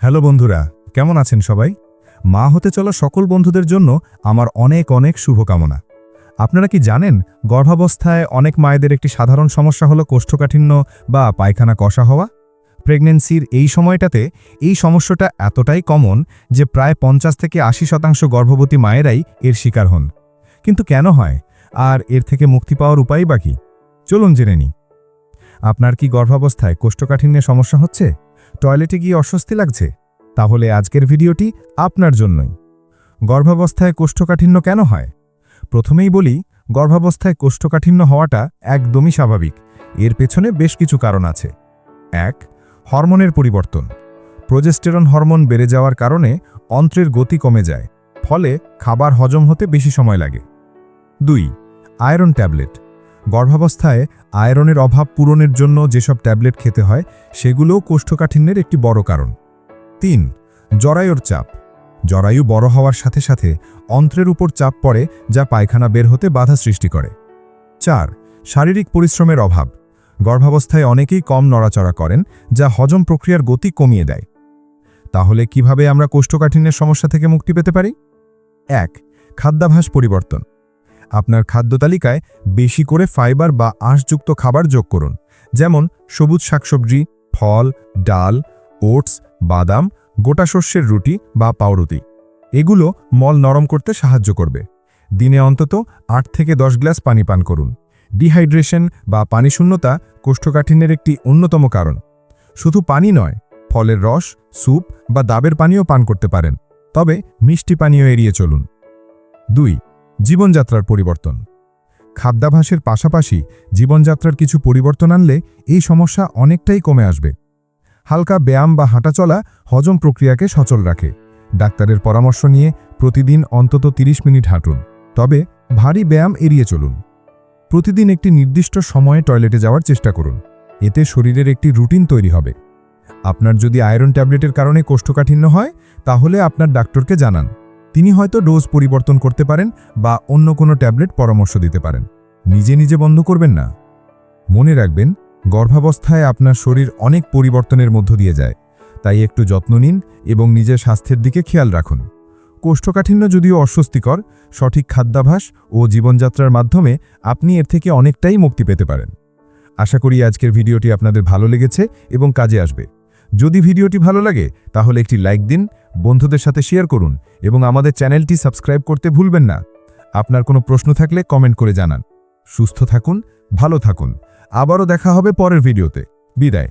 Hello বন্ধুরা, কেমন আছেন সবাই? মা হতে চলা সকল বন্ধুদের জন্য আমার অনেক অনেক শুভকামনা। আপনারা কি জানেন, গর্ভাবস্থায় অনেক মায়েদের একটি সাধারণ সমস্যা হলো কোষ্ঠকাঠিন্য বা পায়খানা কষা হওয়া? প্রেগন্যান্সির এই সময়টাতে এই সমস্যাটা এতটাই কমন যে প্রায় পঞ্চাশ থেকে আশি শতাংশ গর্ভবতী মায়েরাই এর শিকার হন। কিন্তু কেন হয়? আর এর থেকে মুক্তি পাওয়ার উপায় বাকি চলুন জেনে নিই। আপনার কি গর্ভাবস্থায় কোষ্ঠকাঠিন্যের সমস্যা হচ্ছে? টয়লেটে গিয়ে অস্বস্তি লাগছে? তাহলে আজকের ভিডিওটি আপনার জন্যই। গর্ভাবস্থায় কোষ্ঠকাঠিন্য কেন হয়? প্রথমেই বলি, গর্ভাবস্থায় কোষ্ঠকাঠিন্য হওয়াটা একদমই স্বাভাবিক। এর পেছনে বেশ কিছু কারণ আছে। এক, হরমোনের পরিবর্তন। প্রোজেস্টেরন হরমোন বেড়ে যাওয়ার কারণে অন্ত্রের গতি কমে যায়, ফলে খাবার হজম হতে বেশি সময় লাগে। দুই, আয়রন ট্যাবলেট। গর্ভাবস্থায় আয়রনের অভাব পূরণের জন্য যেসব ট্যাবলেট খেতে হয়, সেগুলোও কোষ্ঠকাঠিন্যের একটি বড় কারণ। তিন, জরায়ুর চাপ। জরায়ু বড় হওয়ার সাথে সাথে অন্ত্রের উপর চাপ পড়ে, যা পায়খানা বের হতে বাধা সৃষ্টি করে। চার, শারীরিক পরিশ্রমের অভাব। গর্ভাবস্থায় অনেকেই কম নড়াচড়া করেন, যা হজম প্রক্রিয়ার গতি কমিয়ে দেয়। তাহলে কীভাবে আমরা কোষ্ঠকাঠিন্যের সমস্যা থেকে মুক্তি পেতে পারি? এক খাদ্যাভাস পরিবর্তন। আপনার খাদ্য তালিকায় বেশি করে ফাইবার বা আঁশযুক্ত খাবার যোগ করুন। যেমন সবুজ শাকসবজি, ফল, ডাল, ওটস, বাদাম, গোটা শস্যের রুটি বা পাউরুটি। এগুলো মল নরম করতে সাহায্য করবে। দিনে অন্তত আট থেকে দশ গ্লাস পানি পান করুন। ডিহাইড্রেশন বা পানিশূন্যতা কোষ্ঠকাঠিন্যের একটি অন্যতম কারণ। শুধু পানি নয়, ফলের রস, স্যুপ বা দাবের পানীয় পান করতে পারেন। তবে মিষ্টি পানীয় এড়িয়ে চলুন। দুই জীবনযাত্রার পরিবর্তন। খাদ্যাভাসের পাশাপাশি জীবনযাত্রার কিছু পরিবর্তন আনলে এই সমস্যা অনেকটাই কমে আসবে। হালকা ব্যায়াম বা হাঁটাচলা হজম প্রক্রিয়াকে সচল রাখে। ডাক্তারের পরামর্শ নিয়ে প্রতিদিন অন্তত 30 মিনিট হাঁটুন। তবে ভারী ব্যায়াম এড়িয়ে চলুন। প্রতিদিন একটি নির্দিষ্ট সময়ে টয়লেটে যাওয়ার চেষ্টা করুন। এতে শরীরের একটি রুটিন তৈরি হবে। আপনার যদি আয়রন ট্যাবলেটের কারণে কোষ্ঠকাঠিন্য হয়, তাহলে আপনার ডাক্তারকে জানান। তিনি হয়তো ডোজ পরিবর্তন করতে পারেন বা অন্য কোনো ট্যাবলেট পরামর্শ দিতে পারেন। নিজে নিজে বন্ধ করবেন না। মনে রাখবেন, গর্ভাবস্থায় আপনার শরীর অনেক পরিবর্তনের মধ্য দিয়ে যায়। তাই একটু যত্ন নিন এবং নিজের স্বাস্থ্যের দিকে খেয়াল রাখুন। কোষ্ঠকাঠিন্য যদিও অস্বস্তিকর, সঠিক খাদ্যাভাস ও জীবনযাত্রার মাধ্যমে আপনি এর থেকে অনেকটাই মুক্তি পেতে পারেন। আশা করি আজকের ভিডিওটি আপনাদের ভালো লেগেছে এবং কাজে আসবে। যদি ভিডিওটি ভালো লাগে, তাহলে একটি লাইক দিন, বন্ধুদের সাথে শেয়ার করুন এবং আমাদের চ্যানেলটি সাবস্ক্রাইব করতে ভুলবেন না। আপনার কোনো প্রশ্ন থাকলে কমেন্ট করে জানান। সুস্থ থাকুন, ভালো থাকুন। আবারও দেখা হবে পরের ভিডিওতে। বিদায়।